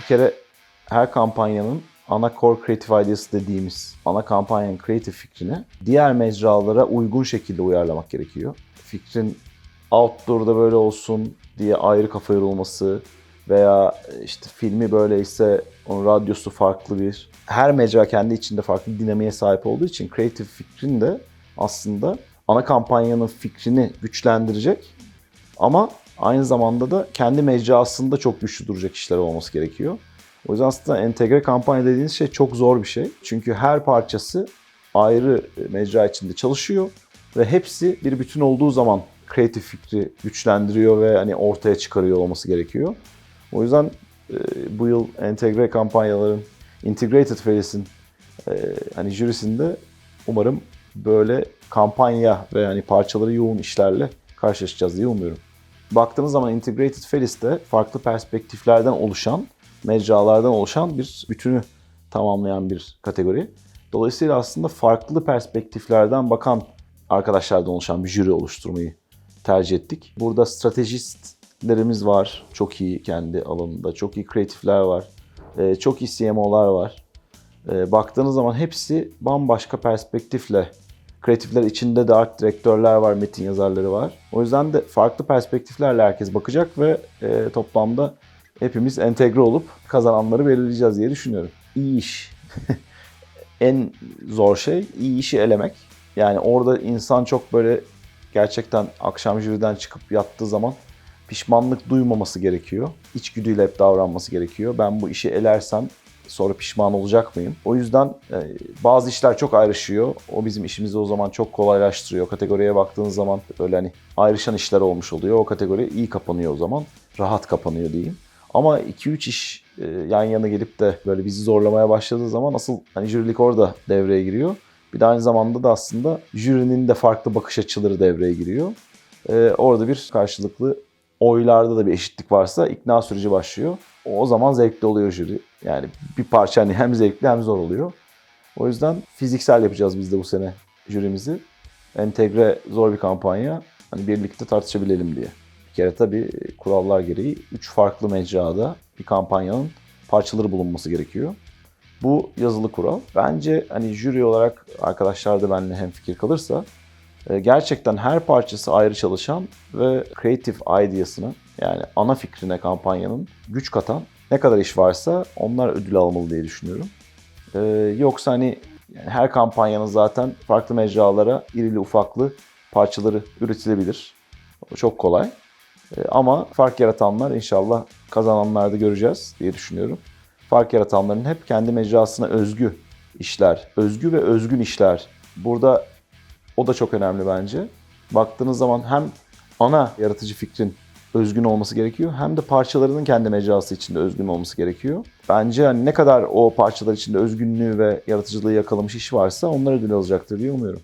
kere her kampanyanın ana core creative ideası dediğimiz ana kampanyanın creative fikrini diğer mecralara uygun şekilde uyarlamak gerekiyor. Fikrin outdoor'da böyle olsun diye ayrı kafa yorulması veya işte filmi böyleyse onun radyosu farklı bir. Her mecra kendi içinde farklı bir dinamiğe sahip olduğu için creative fikrin de aslında ana kampanyanın fikrini güçlendirecek ama aynı zamanda da kendi mecrasında çok güçlü duracak işler olması gerekiyor. O yüzden aslında entegre kampanya dediğiniz şey çok zor bir şey. Çünkü her parçası ayrı mecra içinde çalışıyor ve hepsi bir bütün olduğu zaman kreatif fikri güçlendiriyor ve hani ortaya çıkarıyor olması gerekiyor. O yüzden e, bu yıl entegre kampanyaların Integrated Fails'in e, hani jürisinde umarım böyle kampanya ve hani parçaları yoğun işlerle karşılaşacağız diye umuyorum. Baktığınız zaman Integrated de farklı perspektiflerden oluşan, mecralardan oluşan bir bütünü tamamlayan bir kategori. Dolayısıyla aslında farklı perspektiflerden bakan arkadaşlardan oluşan bir jüri oluşturmayı tercih ettik. Burada stratejistlerimiz var. Çok iyi kendi alanında. Çok iyi kreatifler var. Ee, Çok iyi CMO'lar var. Ee, Baktığınız zaman hepsi bambaşka perspektifle Kreatifler içinde de art direktörler var, metin yazarları var. O yüzden de farklı perspektiflerle herkes bakacak ve e, toplamda hepimiz entegre olup kazananları belirleyeceğiz diye düşünüyorum. İyi iş. en zor şey iyi işi elemek. Yani orada insan çok böyle gerçekten akşam jüriden çıkıp yattığı zaman pişmanlık duymaması gerekiyor. İçgüdüyle hep davranması gerekiyor. Ben bu işi elersem sonra pişman olacak mıyım? O yüzden e, bazı işler çok ayrışıyor. O bizim işimizi o zaman çok kolaylaştırıyor. Kategoriye baktığınız zaman böyle hani ayrışan işler olmuş oluyor. O kategori iyi kapanıyor o zaman. Rahat kapanıyor diyeyim. Ama 2-3 iş e, yan yana gelip de böyle bizi zorlamaya başladığı zaman asıl hani jürilik orada devreye giriyor. Bir de aynı zamanda da aslında jürinin de farklı bakış açıları devreye giriyor. E, orada bir karşılıklı oylarda da bir eşitlik varsa ikna süreci başlıyor. O zaman zevkli oluyor jüri. Yani bir parça hani hem zevkli hem zor oluyor. O yüzden fiziksel yapacağız biz de bu sene jürimizi. Entegre zor bir kampanya. Hani birlikte tartışabilelim diye. Bir kere tabii kurallar gereği 3 farklı mecrada bir kampanyanın parçaları bulunması gerekiyor. Bu yazılı kural. Bence hani jüri olarak arkadaşlar da benimle hemfikir kalırsa gerçekten her parçası ayrı çalışan ve creative ideasını yani ana fikrine kampanyanın güç katan ne kadar iş varsa onlar ödül almalı diye düşünüyorum. Ee, yoksa hani yani her kampanyanın zaten farklı mecralara irili ufaklı parçaları üretilebilir. O çok kolay. Ee, ama fark yaratanlar inşallah kazananlarda göreceğiz diye düşünüyorum. Fark yaratanların hep kendi mecrasına özgü işler, özgü ve özgün işler. Burada o da çok önemli bence. Baktığınız zaman hem ana yaratıcı fikrin özgün olması gerekiyor. Hem de parçalarının kendi mecrası içinde özgün olması gerekiyor. Bence hani ne kadar o parçalar içinde özgünlüğü ve yaratıcılığı yakalamış iş varsa onlar ödül alacaktır diye umuyorum.